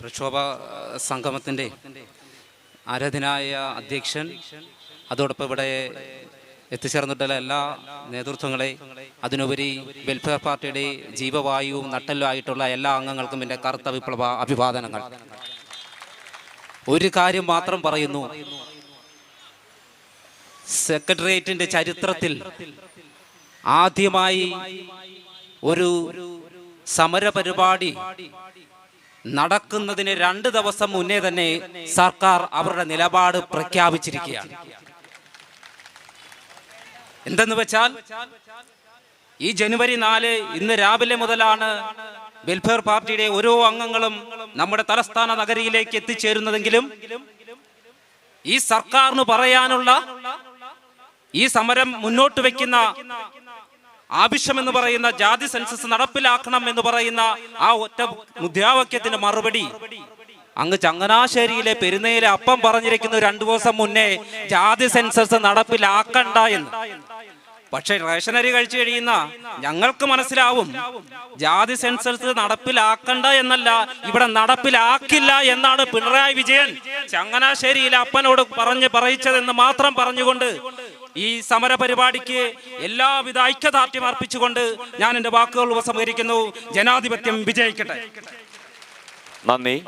പ്രക്ഷോഭ സംഗമത്തിന്റെ ആരാധനായ അധ്യക്ഷൻ അതോടൊപ്പം ഇവിടെ എത്തിച്ചേർന്നിട്ടുള്ള എല്ലാ നേതൃത്വങ്ങളെ അതിനുപരി വെൽഫെയർ പാർട്ടിയുടെ ജീവവായുവും നട്ടലുമായിട്ടുള്ള എല്ലാ അംഗങ്ങൾക്കും എന്റെ കറുത്ത വിപ്ലവ അഭിവാദനങ്ങൾ. ഒരു കാര്യം മാത്രം പറയുന്നു. സെക്രട്ടേറിയറ്റിന്റെ ചരിത്രത്തിൽ ആദ്യമായി ഒരു സമരപരിപാടി നടക്കുന്നതിന് രണ്ട് ദിവസം മുന്നേ തന്നെ സർക്കാർ അവരുടെ നിലപാട് പ്രഖ്യാപിച്ചിരിക്കുകയാണ്. എന്തെന്ന് വെച്ചാൽ ഈ ജനുവരി നാല് ഇന്ന് രാവിലെ മുതലാണ് വെൽഫെയർ പാർട്ടിയുടെ ഓരോ അംഗങ്ങളും നമ്മുടെ തലസ്ഥാന നഗരിയിലേക്ക് എത്തിച്ചേരുന്നതെങ്കിലും ഈ സർക്കാരിന് പറയാനുള്ള ഈ സമരം മുന്നോട്ട് വെക്കുന്ന ആവശ്യമെന്ന് പറയുന്ന ജാതി സെൻസസ് നടപ്പിലാക്കണം എന്ന് പറയുന്ന ആ ഒറ്റ മുദ്രാവാക്യത്തിന്റെ മറുപടി. അങ്ങ് ചങ്ങനാശ്ശേരിയിലെ പെരുന്നയിലെ അപ്പം പറഞ്ഞിരിക്കുന്ന രണ്ടു ദിവസം മുന്നേ ജാതി സെൻസസ് നടപ്പിലാക്കണ്ട എന്ന്. പക്ഷെ റേഷനരി കഴിച്ചു കഴിയുന്ന ഞങ്ങൾക്ക് മനസ്സിലാവും ജാതി സെൻസസ് നടപ്പിലാക്കണ്ട എന്നല്ല ഇവിടെ നടപ്പിലാക്കില്ല എന്നാണ് പിണറായി വിജയൻ ചങ്ങനാശ്ശേരിയിലെ അപ്പനോട് പറഞ്ഞ് പറയിച്ചതെന്ന് മാത്രം പറഞ്ഞുകൊണ്ട് ഈ സമര പരിപാടിക്ക് എല്ലാവിധ ഐക്യദാർഢ്യം അർപ്പിച്ചുകൊണ്ട് ഞാൻ എന്റെ വാക്കുകൾ ഉപസംഹരിക്കുന്നു. ജനാധിപത്യം വിജയിക്കട്ടെ. നന്ദി.